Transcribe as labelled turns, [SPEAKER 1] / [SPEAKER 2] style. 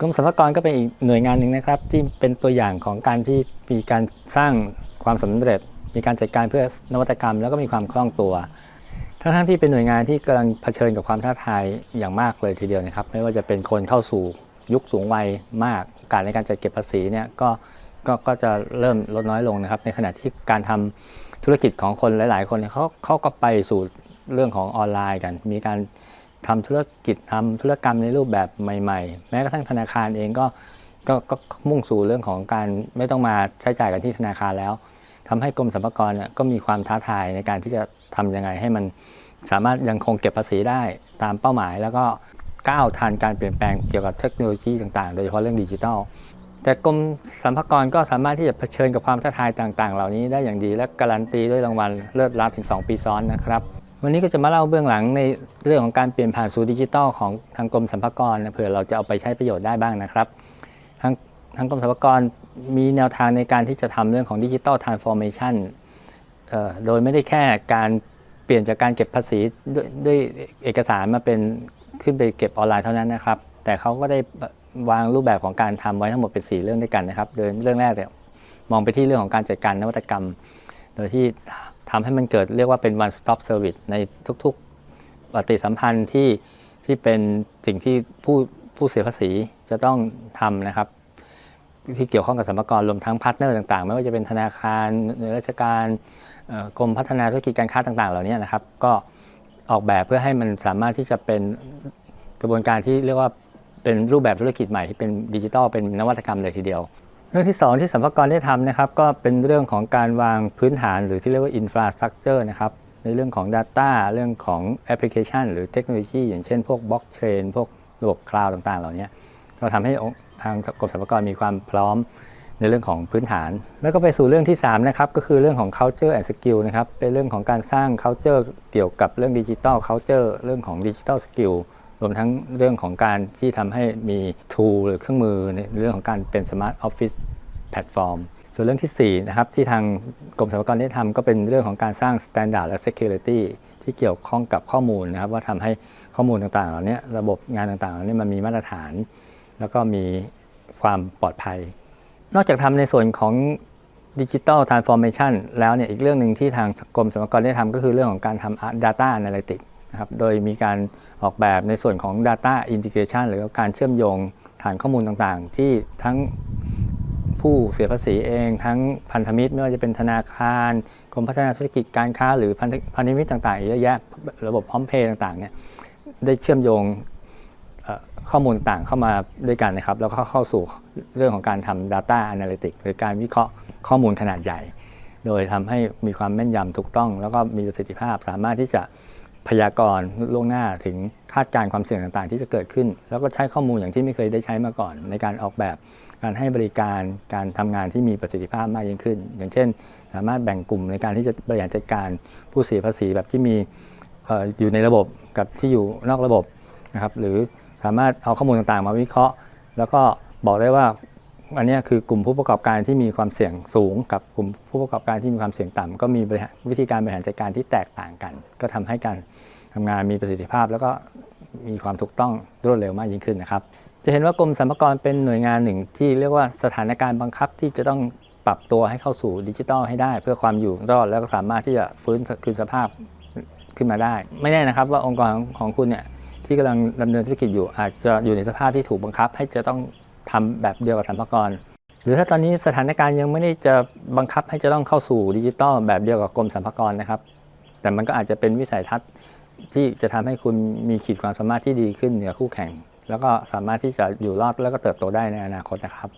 [SPEAKER 1] กรมสรรพากรก็เป็นอีกหน่วยงานหนึ่งนะครับ ที่เป็นตัวอย่างของการที่มีการสร้างความสำเร็จ มีการจัดการเพื่อนวัตกรรม แล้วก็มีความคล่องตัว ทั้งๆที่เป็นหน่วยงานที่กำลังเผชิญกับความท้าทายอย่างมากเลยทีเดียวนะครับ ไม่ว่าจะเป็นคนเข้าสู่ยุคสูงวัยมากการในการจัดเก็บภาษีเนี่ยก็ก็ก็จะเริ่มลดน้อยลงนะครับ ในขณะที่การทำธุรกิจของคนหลาย ๆ คนเขาเขาก็ไปสู่เรื่องของออนไลน์กัน มีการ ทำธุรกิจทำธุรกรรมในรูปแบบใหม่ ๆ แม้กระทั่งธนาคารเองก็ก็ก็มุ่งสู่เรื่องของการไม่ต้องมาใช้จ่ายกันที่ธนาคารแล้วทำให้กรมสรรพากรก็มีความท้าทายในการที่จะทำยังไงให้มันสามารถยังคงเก็บภาษีได้ตามเป้าหมาย แล้วก็ก้าวทันการเปลี่ยนแปลงเกี่ยวกับเทคโนโลยีต่างๆ โดยเฉพาะเรื่องดิจิทัล แต่กรมสรรพากรก็สามารถที่จะเผชิญกับความท้าทายต่างๆ เหล่านี้ได้อย่างดีและการันตีด้วยรางวัลเลิศลับถึง 2 ปีซ้อนนะครับ วันนี้ก็จะมาเล่าเบื้องหลังในเรื่องของการเปลี่ยนผ่านสู่ดิจิทัลของทางกรมสรรพากรนะเผื่อเราจะเอาไปใช้ประโยชน์ได้บ้างนะครับ ทางทางกรมสรรพากรมีแนวทางในการที่จะทำเรื่องของดิจิทัลทรานส์ฟอร์เมชันโดยไม่ได้แค่การเปลี่ยนจากการเก็บภาษีด้วยด้วยเอกสารมาเป็นขึ้นไปเก็บออนไลน์เท่านั้นนะครับ แต่เขาก็ได้วางรูปแบบของการทำไว้ทั้งหมดเป็น 4 เรื่องด้วยกันนะครับ โดยเรื่องแรกเนี่ยมองไปที่เรื่องของการจัดการนวัตกรรม โดยที่ ทำให้มันเกิดเรียกว่าเป็น one stop service ในทุกๆปฏิสัมพันธ์ที่ที่เป็นสิ่งที่ผู้ผู้เสียภาษีจะต้องทำนะครับ ที่เกี่ยวข้องกับสรรกรรวมทั้งพาร์ทเนอร์ต่างๆ ไม่ว่าจะเป็นธนาคารหน่วยราชการกรมพัฒนาธุรกิจการค้าต่างๆ เหล่านี้นะครับ ก็ออกแบบเพื่อให้มันสามารถที่จะเป็นกระบวนการที่เรียกว่าเป็นรูปแบบธุรกิจใหม่ที่เป็นดิจิทัลเป็นนวัตกรรมเลยทีเดียว เรื่องที่ 2 ที่สรรพากรได้ทำนะครับ ก็เป็นเรื่องของการวางพื้นฐานหรือที่เรียกว่า infrastructure นะครับ ในเรื่องของ Data เรื่องของแอปพลิเคชัน หรือเทคโนโลยี อย่างเช่นพวกบล็อกเชนพวกระบบคลาวด์ต่างๆ เหล่านี้ก็ทำให้องค์ทางกรมสรรพากรมีความพร้อมในเรื่องของพื้นฐาน แล้วก็ไปสู่เรื่องที่ 3 นะครับ ก็คือเรื่องของ culture and skill นะครับ เป็นเรื่องของการสร้าง culture เกี่ยวกับเรื่องดิจิทัล culture เรื่องของดิจิทัลสกิล รวมทั้งเรื่องของการที่ทำให้มี tool หรือเครื่องมือในเรื่องของการเป็น smart office แพลตฟอร์ม ส่วนเรื่องที่4นะครับที่ทางกรมสรรพากรได้ทำก็เป็นเรื่องของการสร้าง Standard และ Security ที่เกี่ยวข้องกับข้อมูลนะครับ ว่าทำให้ข้อมูลต่างๆเหล่านี้ระบบงานต่างๆเหล่านี้มันมีมาตรฐาน แล้วก็มีความปลอดภัย นอกจากทำในส่วนของดิจิ t a ลทรานส์ฟอร์เมชันแล้วเนี่ยอีกเรื่องหนึ่งที่ทางกรมสรรพากรได้ทำก็คือเรื่องของการทำ Data Analytics นะครับโดยมีการออกแบบในส่วนของ Data Integration หรือการเชื่อมโยงฐานข้อมูลต่างๆ ที่ทั้งผู้เสียภาษีเอง ทั้งพันธมิตรไม่ว่าจะเป็นธนาคารกรมพัฒนาธุรกิจการค้า หรือพันธพนธมิตรต่างๆอีกเยอะแยะระบบพร้อมเพย์ต่างๆเนี่ยได้เชื่อมโยงข้อมูลต่างเข้ามาด้วยกันนะครับ แล้วก็เข้าสู่เรื่องของการทำ Data Analytics หรือการวิเคราะห์ข้อมูลขนาดใหญ่ โดยทำให้มีความแม่นยำถูกต้อง แล้วก็มีประสิทธิภาพสามารถที่จะ พยากรณ์ล่วงหน้าถึงคาดการณ์ความเสี่ยงต่างๆ ที่จะเกิดขึ้น แล้วก็ใช้ข้อมูลอย่างที่ไม่เคยได้ใช้มาก่อน ในการออกแบบการให้บริการการทำงานที่มีประสิทธิภาพมากยิ่งขึ้น อย่างเช่น สามารถแบ่งกลุ่มในการที่จะบริหารจัดการผู้เสียภาษีแบบที่มีอออยู่ในระบบกับที่อยู่นอกระบบนะครับหรือสามารถเอาข้อมูลต่างๆ มาวิเคราะห์ แล้วก็บอกได้ว่า อันนี้คือกลุ่มผู้ประกอบการที่มีความเสี่ยงสูง กับกลุ่มผู้ประกอบการที่มีความเสี่ยงต่ำก็มีวิธีการบริหารจัดการที่แตกต่างกัน ก็ทำให้การทำงานมีประสิทธิภาพ แล้วก็มีความถูกต้องรวดเร็วมากยิ่งขึ้นนะครับ จะเห็นว่ากรมสรรพากรเป็นหน่วยงานหนึ่ง ที่เรียกว่าสถานการณ์บังคับที่จะต้องปรับตัวให้เข้าสู่ดิจิทัลให้ได้ เพื่อความอยู่รอดแล้วก็สามารถที่จะฟื้นคืนสภาพขึ้นมาได้ ไม่แน่นะครับว่าองค์กรของคุณเนี่ยที่กำลังดำเนินธุรกิจอยู่อาจจะอยู่ในสภาพที่ถูกบังคับ ให้จะต้อง ทำแบบเดียวกับสรรพากร หรือถ้าตอนนี้สถานการณ์ยังไม่ได้จะบังคับให้จะต้องเข้าสู่ดิจิตอลแบบเดียวกับกรมสรรพากรนะครับ แต่มันก็อาจจะเป็นวิสัยทัศน์ที่จะทำให้คุณมีขีดความสามารถที่ดีขึ้นเหนือคู่แข่ง แล้วก็สามารถที่จะอยู่รอดแล้วก็เติบโตได้ในอนาคตนะครับ